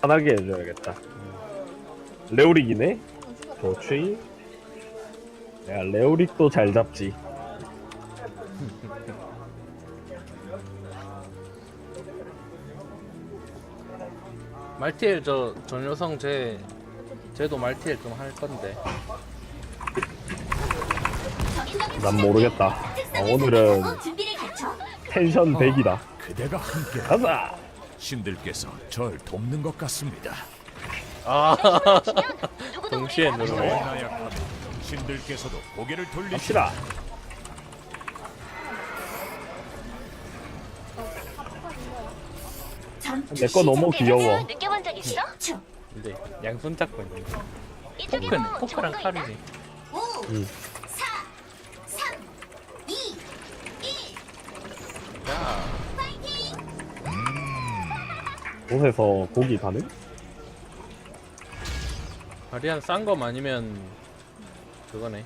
편하게 해줘야겠다. 레오릭이네? 좋지? 야, 레오릭도 잘 잡지. 말티엘 저 전효성 제 쟤도 말티엘 좀 할 건데 난 모르겠다. 아, 오늘은. 텐션 100이다. 그대가 함께 가자! 신들께서 절 돕는 것 같습니다. 아 동시에 누르네 나약하면 신들께서도 고개를 돌리시라. 갑시다. 내 거 너무. 귀여워. 느껴본 적 있어? 쭉. 근데 양손 잡고 있는 거 포크네 뭐 포크랑 있나? 칼이네 5, 응. 4, 3, 2, 1. 야 파이팅! 옷에서 고기 가능? 바리안 싼거 아니면 그거네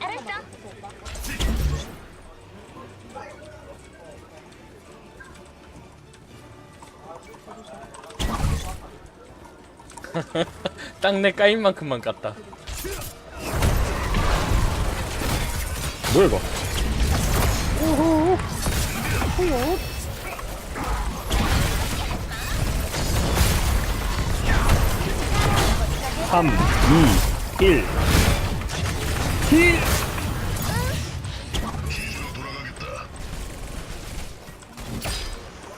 알았어. 딱 내 까인 만큼만 깠다 뭐야, 이거? 삼, 이, 일. 힐!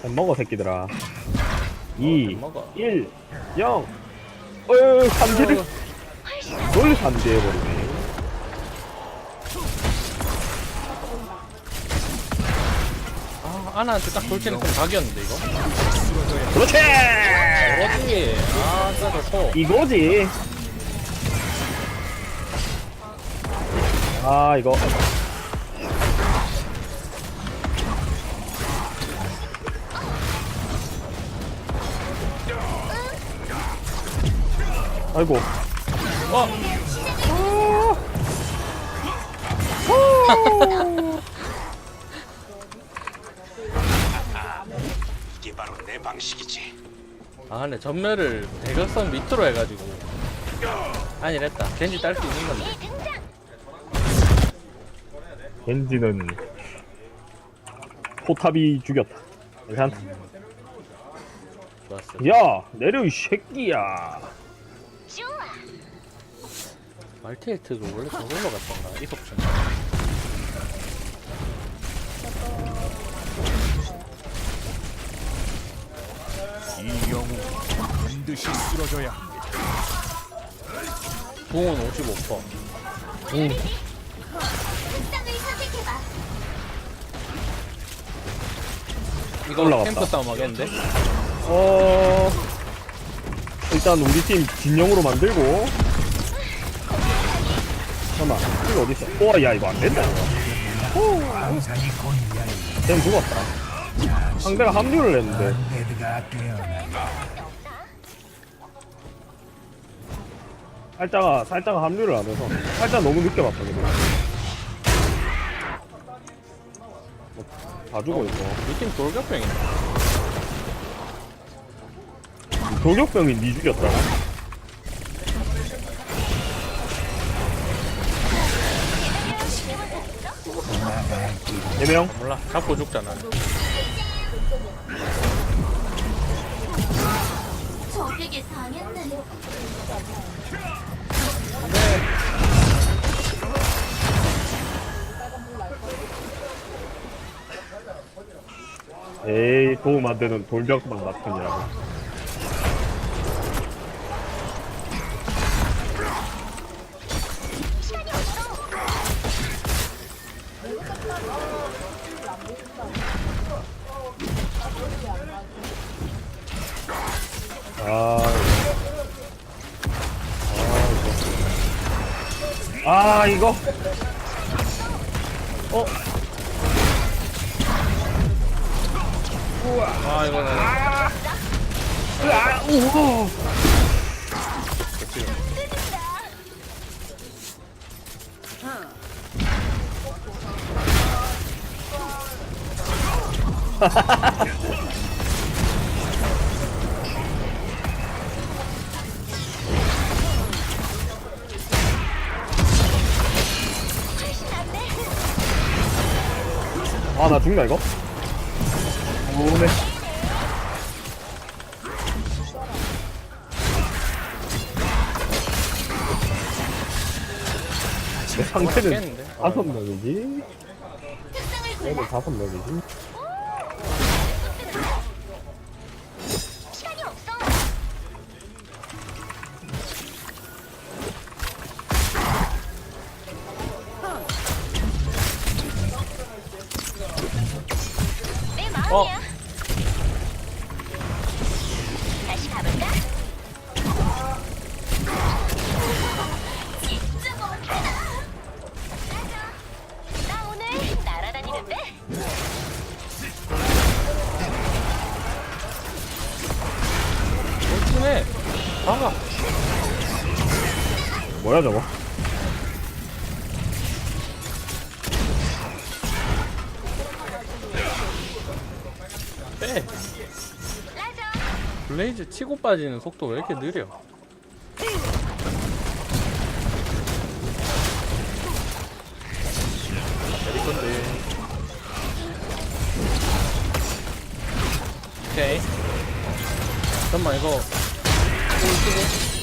잘 먹어, 새끼들아. 2, 먹어. 1, 0. 어휴, 삼지를 뭘 삼지해버리네. 아 아나한테 딱 돌치는 건 각이었는데 이거 그렇지! 그렇지 아 진짜 좋고 이거지. 아, 이거. 아이고. 어 이게 바로 내 방식이지. 아 근데 전멸을 대각선 밑으로 해가지고 아니랬다 겐지 딸 수 있는 건데. 겐지는 포탑이 죽였다. 괜찮다. 좋았어 야, 내려 이 새끼야. 말티엘트가 원래 저걸로 갔던가 이석준 반드시 쓰러져야 합니다. 부은 55% 응. 땅을 선택해봐. 이거 올라갔다. 캠프 싸움 하겠는데? 어. 일단 우리 팀 진영으로 만들고. 잠깐만, 이거 어딨어? 우와, 야, 이거 안 된다, 이거. 쟤는 죽었다. 상대가 합류를 했는데. 살짝아, 살짝 합류를 안 해서. 살짝 너무 늦게 봤다, 그래. 다 죽어 있어. 이팀 돌격병이네 돌격병이 니 죽였다. 네 명? 몰라 잡고 죽잖아 적에게 당했네. 에이, 도움 안 되는 돌격방 같은이라고. 아, 아, 이거. 아. 오! 아, 나 죽나, 이거? 오메. 상태는 깼는데? 다섯 명이지? 얘는 다섯 명이지? 시간이 없어 내 마음이야 다시 가볼까? 아. 뭐야, 저거? 빼. 블레이즈 치고 빠지는 속도 왜 이렇게 느려? 내릴 건데. 오케이. 잠깐만 이거. 볼 쓰고.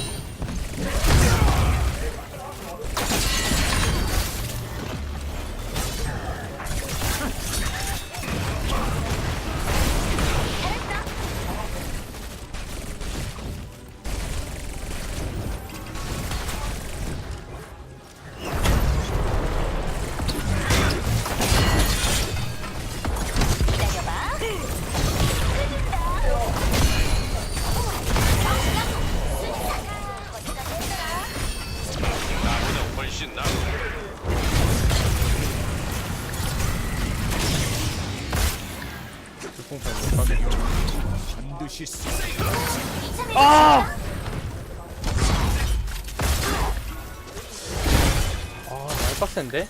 질풍판 못 가겠네. 반드시 쓰 아! 아, 빡센데?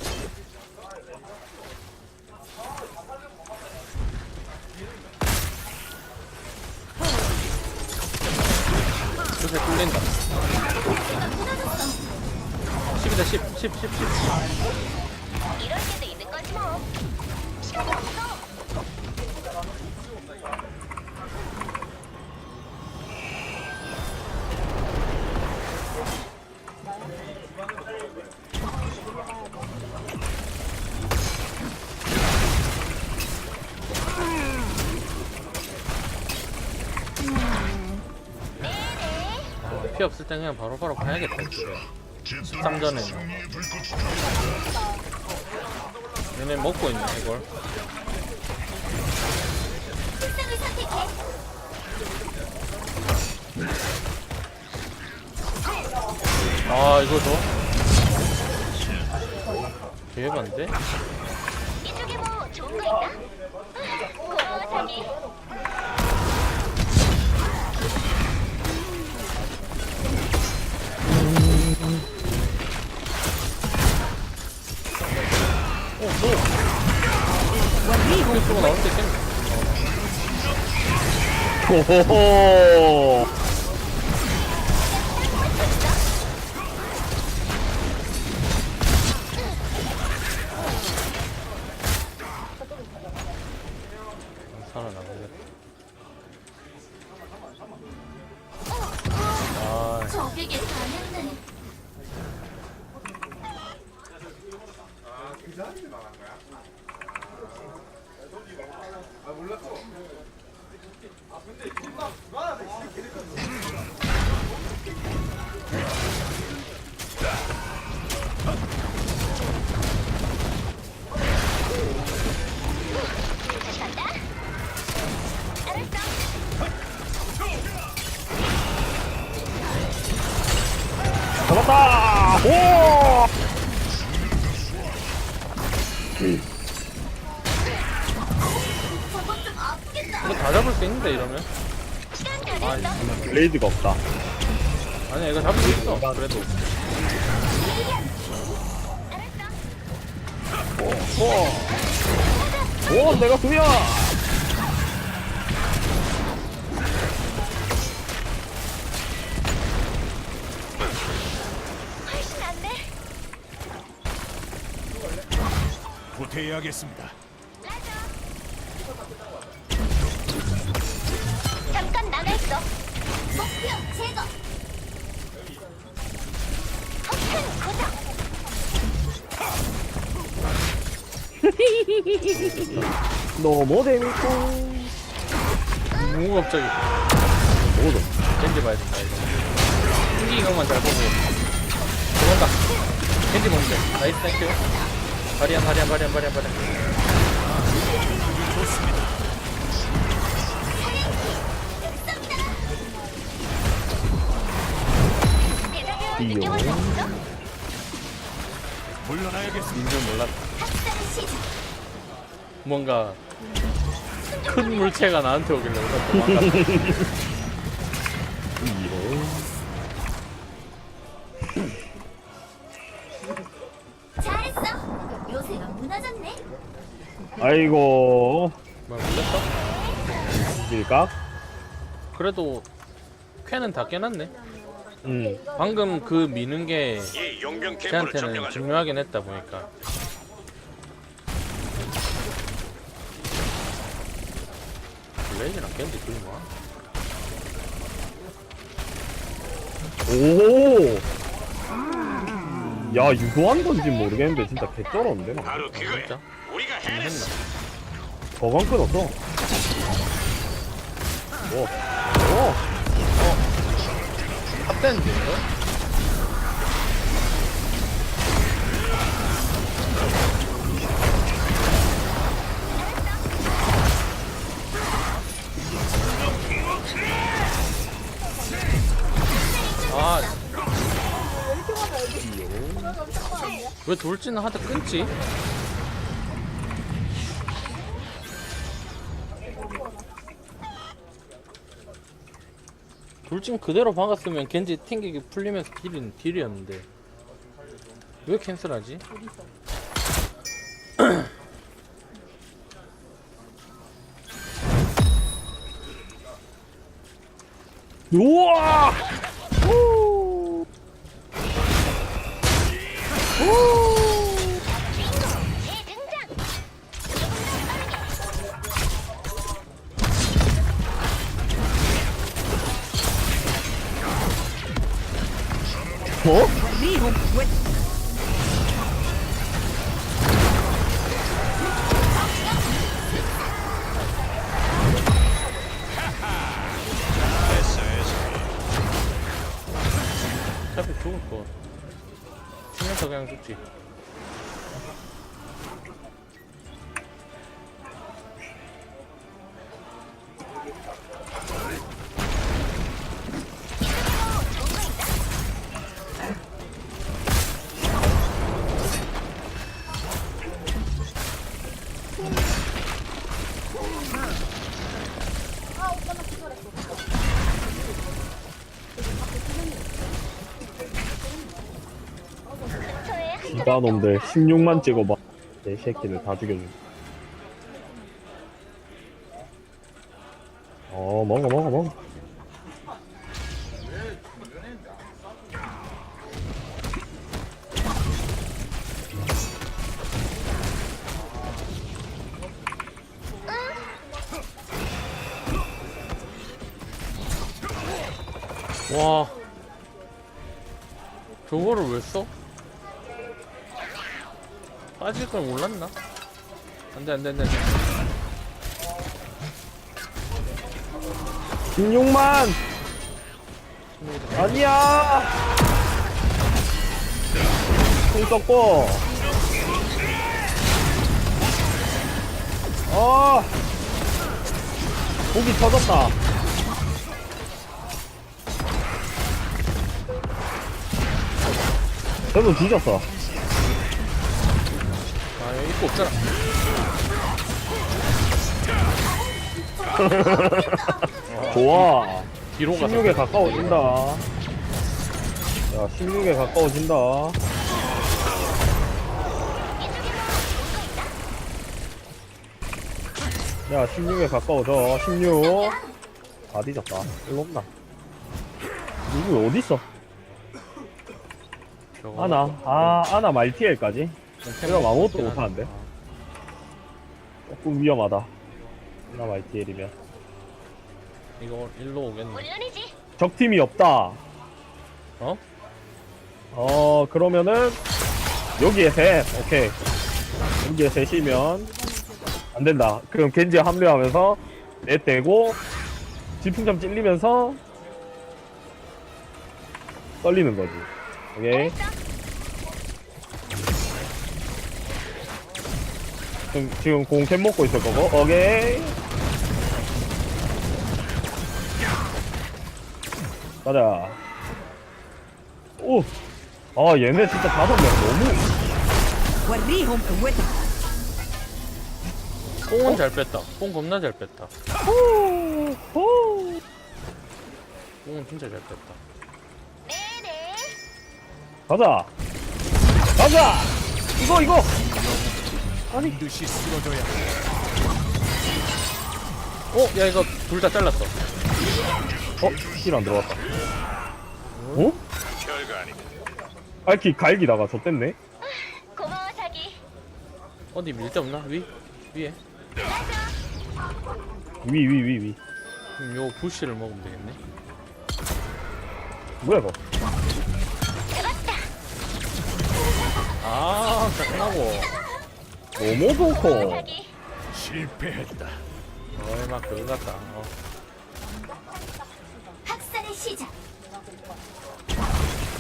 아, 피 없을 땐 그냥 바로바로 가야겠다, 이거. 13전에. 얘네 먹고 있네, 이걸. 아, 이거 줘? 개반데? 이쪽에 뭐 좋은 거 있나? 아, 고마워 자기 이거 나올 수 있겠네. 호 블레이드가 없다. 아니야, 이거 잡을 수 있어. 그래도. 오! 오, 내가 두야! 훨씬 낫네 보태야겠습니다. 목표 제거. 폭탄 고정. 너무 재밌고. 뭐 갑자기. 뭐도 겐지 봐야 된다 이거. 튕기 이것만 잘 보고. 들어온다. 겐지 뭔데? 나이스 땡큐. 바리안 바리안 바리안 바리안 바리안 물러나야겠습니다. 인줄 몰랐다 시작. 뭔가 큰 물체가 나한테 오길래 우선 도망갔다 잘했어. 요새가 무너졌네. 아이고 뭐 물렸어? 밀각 그래도 쾌는 다 깨놨네 음 방금 그 미는 게 이 용병 캠프를 쟤한테는 점령하죠. 중요하긴 했다 보니까 블레이즈랑 겐지 둘이 뭐야? 오. 야 유도한 건지 모르겠는데 진짜 개쩔었는데 막. 바로 그거야. 진짜? 우리가 해냈어. 저건 끊었어. 뭐? 어. 이거? 아. 왜 돌진은 하다 끊지? 돌진 그대로 박았으면 겐지 튕기기 풀리면서 딜은 딜이었는데 왜 캔슬하지? 우와. 치면서 그냥 죽지 저의 기가 놈들 16만 찍어봐. 내 새끼들 다 죽여줘. 어 먹어 먹어 먹어. 와 저거를 왜 써? 빠질 걸 몰랐나? 안돼 안돼 안돼 16만 아니야. 총 썩고. 아. 고기 터졌다. 저도 뒤졌어. 입고 없잖아 좋아. 뒤로 가서 16에 가까워진다. 야, 16에 가까워진다. 야, 16에 가까워져. 16. 다 뒤졌다. 일로 없나? 누구 어딨어? 저거 아나. 아, 아나 말티엘까지? 내가 아무것도 못하는데? 조금 위험하다. 아나 말티엘이면. 이거 일로 오겠네 물론이지. 적팀이 없다. 어? 어, 그러면은, 여기에 셋. 오케이. 여기에 셋이면, 안 된다. 그럼 겐지 합류하면서, 넷 떼고, 지풍점 찔리면서, 떨리는 거지. 오케이. 지금, 지금 공캔 먹고 있을 거고, 오케이. 가자. 오! 아, 얘네 진짜 다섯 명 너무. وريهم قوتك 뽕은 잘 뺐다. 뽕 겁나 잘 뺐다. 호! 호! 뽕은 진짜 잘 뺐다. 네네. 가자! 가자! 이거, 이거! 반드시 쓰러져야 어? 야 이거 둘 다 잘랐어. 어? 힐 안 들어왔다. 어? 별거 아니다. 알키 갈기다가 좆됐네? 고마워 자기. 어디 밀 데 없나? 위? 위에? 위, 위, 위, 위. 그럼 요 부시를 먹으면 되겠네. 뭐야, 이거? 아, 짜증나고. 너무 좋고. 자기. 실패했다. 어이, 막 그거 같다. 어. 학살의 시작.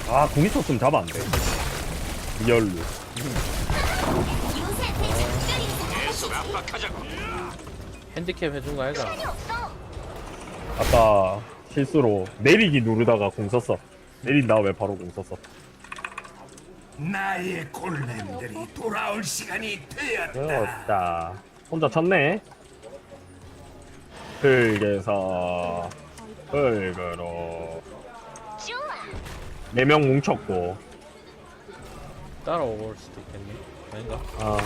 아, 공 있었으면 잡아 안 돼. 리얼로. 핸디캡 해준 거 아이가? 없어. 아까 실수로 내리기 누르다가 공 썼어. 내린 다음에 바로 공 썼어. 나의 골렘들이 돌아올 시간이 되었다. 그렇다. 혼자 쳤네. 흙에서 흙으로 좋아. 네 명 뭉쳤고 따라올 수도 있겠네. 아닌가? 아,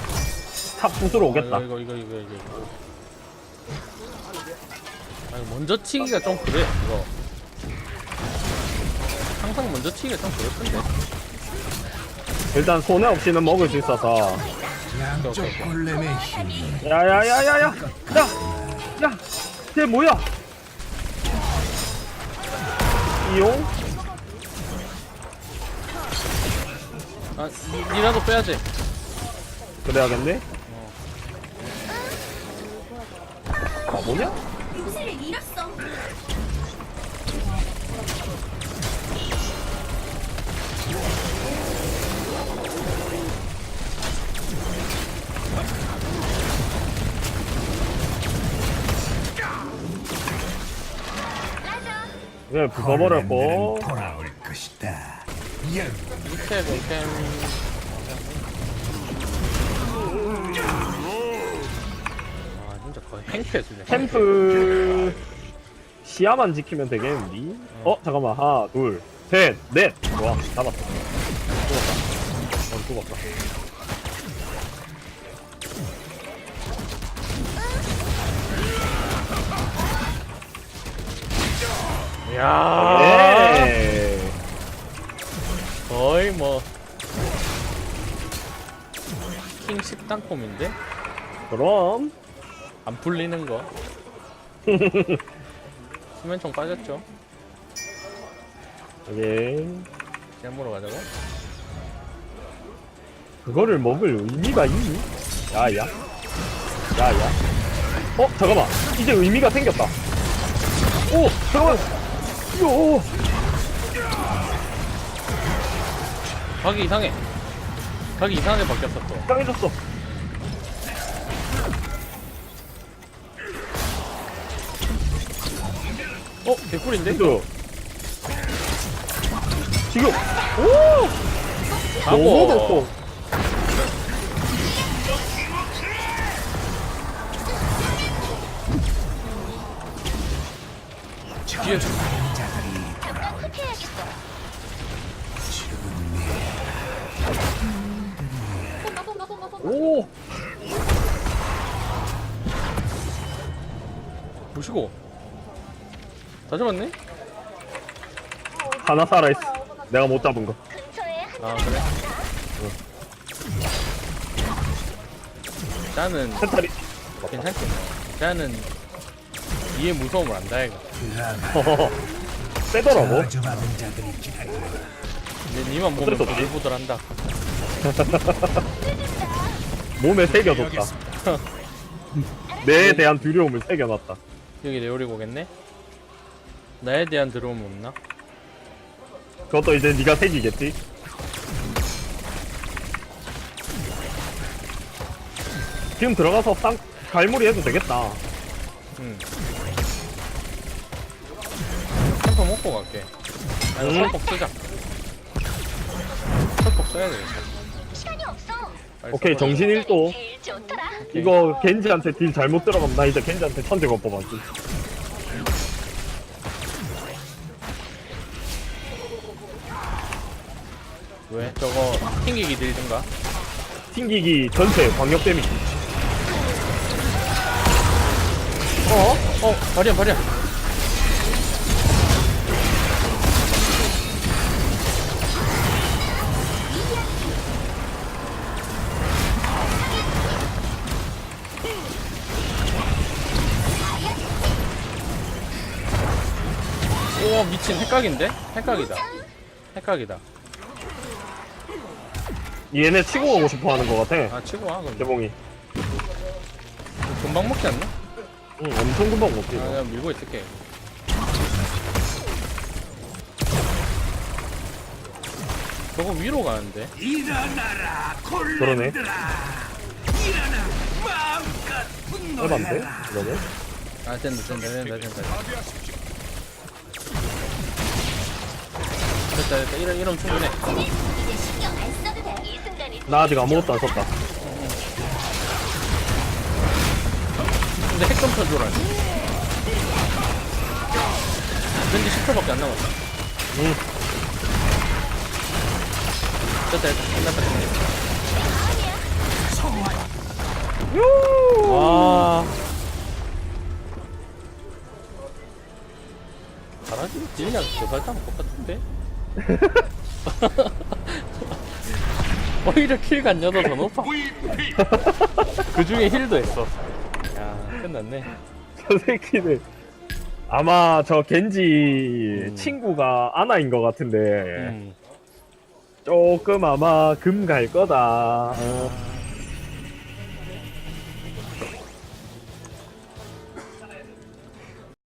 탑 부수러 오겠다. 아, 이거, 이거, 이거, 이거. 이거. 아, 이거 먼저 치기가 좀 그래, 이거. 항상 먼저 치기가 좀 그렇던데. 일단 손해 없이는 먹을 수 있어서 양쪽 골렘의 힘이 야야야야야 야! 야! 쟤 뭐야? 이용? 아, 니, 니라도 빼야지. 그래야겠네? 아 뭐냐? 잃었어. 왜 부숴버렸고 돌아올 것이다. 연 밑에 공템. 아, 진짜 거의 행패수네. 캠프 시야만 지키면 되겠는데? 어 잠깐만 하나 둘셋넷 좋아 잡았어 어 죽었다 야예 거의 뭐. 킹 식당폼인데? 그럼 안 풀리는 거. 수면총 빠졌죠? 예 잼으로 가자고? 그거를 먹을 의미가 있니? 야야. 야야. 어 잠깐만. 이제 의미가 생겼다. 오 잠깐만. 요 각이 이상해. 각이 이상하게 바뀌었어 또. 땅해졌어. 어? 개꿀인데? 그 지금. 오! 너무 하고 덥고 뒤에 잠깐 후퇴해야겠어. 오! 보시고. 다 잡았네? 하나 살아있어. 내가 못 잡은 거. 근처에 한 아 그래? 나는 세탈이 괜찮겠네. 나는 이의 무서움을 안다 이가 허허허 빼더라고 저주받은 자들이 기다려. 근데 니만 보면 수 없지. 부들부들한다 몸에 새겨뒀다 내에 대한 두려움을 새겨놨다 여기 레오리 오겠네? 나에 대한 드로움 없나? 그것도 이제 네가 새기겠지 지금 들어가서 쌍 갈무리 해도 되겠다 응 템포 먹고 갈게 아니 응? 설폭 쓰자 설폭 써야 되겠다 시간이 없어. 빨리 오케이 써버려. 정신 1도 제일 좋더라. 이거 겐지한테 딜 잘못 들어가면 나 이제 겐지한테 천재가 뽑아지 왜? 저거 튕기기 들든가 튕기기 전체 광역 데미지 어? 어? 발이야 발이 미친 헷각인데? 헷각이다 헷각이다 얘네 치고 가고 싶어 하는 것 같아 아 치고 와 그럼 개봉이 금방 먹지 않나? 응 엄청 금방 먹지 아 이거. 내가 밀고 있을게 저거 위로 가는데 일어나라 그러네? 분노해라. 이거는? 아 된다 된다 된다 된다 됐다 됐다. 이런 이런 충분해. 나 아직 아무것도 안 썼다. 근데 핵 좀 쳐줘라 근데 10초밖에 안 남았다 응. 됐다 됐다. 끝났다 와 잘하지. 딜량 개발당 똑같은데? 오히려 킬 간여도 더 높아. 그 중에 힐도 했어. 야 끝났네. 저 새끼는 아마 저 겐지 음. 친구가 아나인 것 같은데 음. 조금 아마 금 갈 거다. 어,